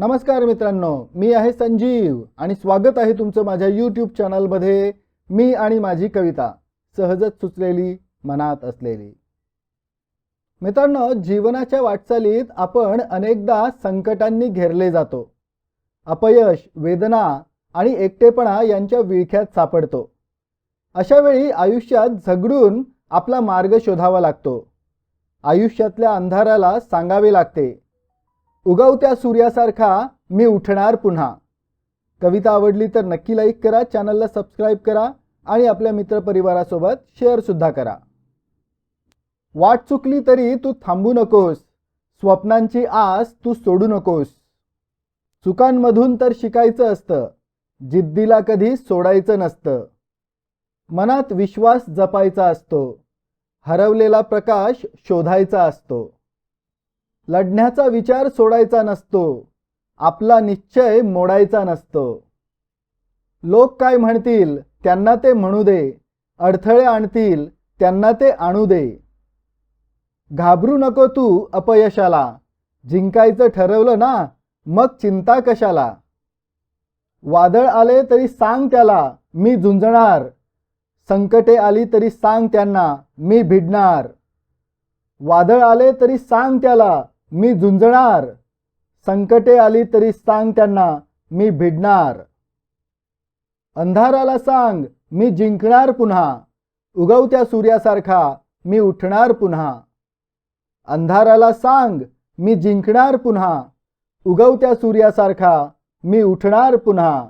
नमस्कार मित्रांनो मी आहे संजीव आणि स्वागत आहे तुमचं माझ्या यूट्यूब चॅनलमध्ये मी आणि माझी कविता सहजच सुचलेली मनात असलेली. मित्रांनो जीवनाच्या वाटचालीत आपण अनेकदा संकटांनी घेरले जातो. अपयश वेदना आणि एकटेपणा यांच्या विळख्यात सापडतो. अशा वेळी आयुष्यात झगडून आपला मार्ग शोधावा लागतो. आयुष्यातल्या अंधाराला सांगावे लागते. उगवत्या सूर्यासारखा मी उठणार पुन्हा. कविता आवडली तर नक्की लाईक करा चॅनलला सबस्क्राईब करा आणि आपल्या मित्रपरिवारासोबत शेअरसुद्धा करा. वाट चुकली तरी तू थांबू नकोस. स्वप्नांची आस तू सोडू नकोस. चुकांमधून तर शिकायचं असतं. जिद्दीला कधी सोडायचं नसतं. मनात विश्वास जपायचा असतो. हरवलेला प्रकाश शोधायचा असतो. लढण्याचा विचार सोडायचा नसतो. आपला निश्चय मोडायचा नसतो. लोक काय म्हणतील त्यांना ते म्हणू दे. अडथळे आणतील त्यांना ते आणू दे. घाबरू नको तू अपयशाला. जिंकायचं ठरवलं ना मग चिंता कशाला? वादळ आले तरी सांग त्याला मी झुंजणार. संकटे आली तरी सांग त्यांना मी भिडणार. वादळ आले तरी सांग त्याला मी झुंजणार. संकटे आली तरी सांग त्यांना मी भिडणार. अंधाराला सांग मी जिंकणार पुन्हा. उगवत्या सूर्यासारखा मी उठणार पुन्हा. अंधाराला सांग मी जिंकणार पुन्हा. उगवत्या सूर्यासारखा मी उठणार पुन्हा.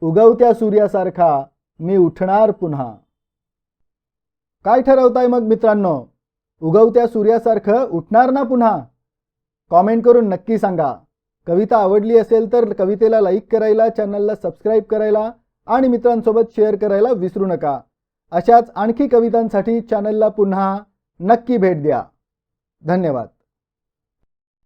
उगवत्या सूर्यासारखा मी उठणार पुन्हा. काय ठरवताय मग मित्रांनो? उगवत्या सूर्यासारखं उठणार ना पुन्हा? कॉमेंट करून नक्की सांगा. कविता आवडली असेल तर कवितेला लाईक करायला चॅनलला सबस्क्राईब करायला आणि मित्रांसोबत शेअर करायला विसरू नका. अशाच आणखी कवितांसाठी चॅनलला पुन्हा नक्की भेट द्या. धन्यवाद.